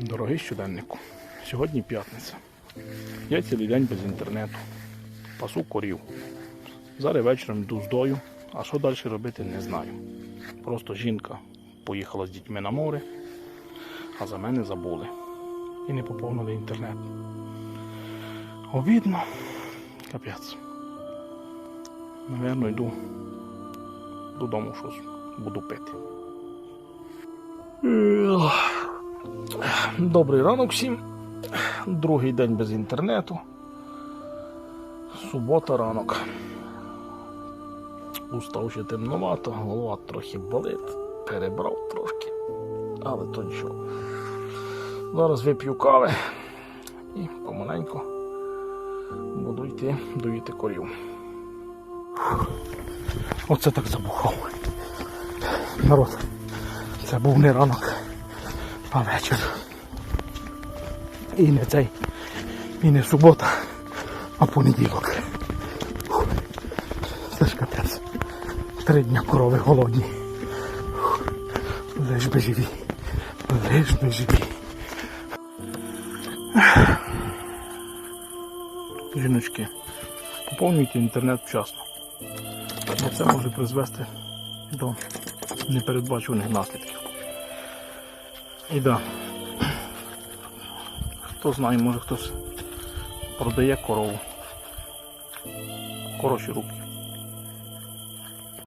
Дорогий щоденнику, сьогодні п'ятниця. Я цілий день без інтернету. Пасу корів. Зараз вечором йду з дою, а що далі робити, не знаю. Просто жінка поїхала з дітьми на море, а за мене забули. І не поповнили інтернет. Обідно. Капець. Наверно, йду додому щось буду пити. Добрий ранок всім. Другий день без інтернету. Субота ранок. Устав ще темновато, голова трохи болить, перебрав трошки, але то нічого. Зараз вип'ю кави і помаленьку буду йти доїти корів. Оце так забухав. Народ, це був не ранок, а вечір. І не цей, і не субота, а понеділок. Це ж капець. Три дня корови голодні. Лиш би живі. Лиш би живі. Жіночки, поповнюйте інтернет вчасно. Бо це може призвести до непередбачуваних наслідків. І да. Хто знає, може хтось продає корову. Хороші руки.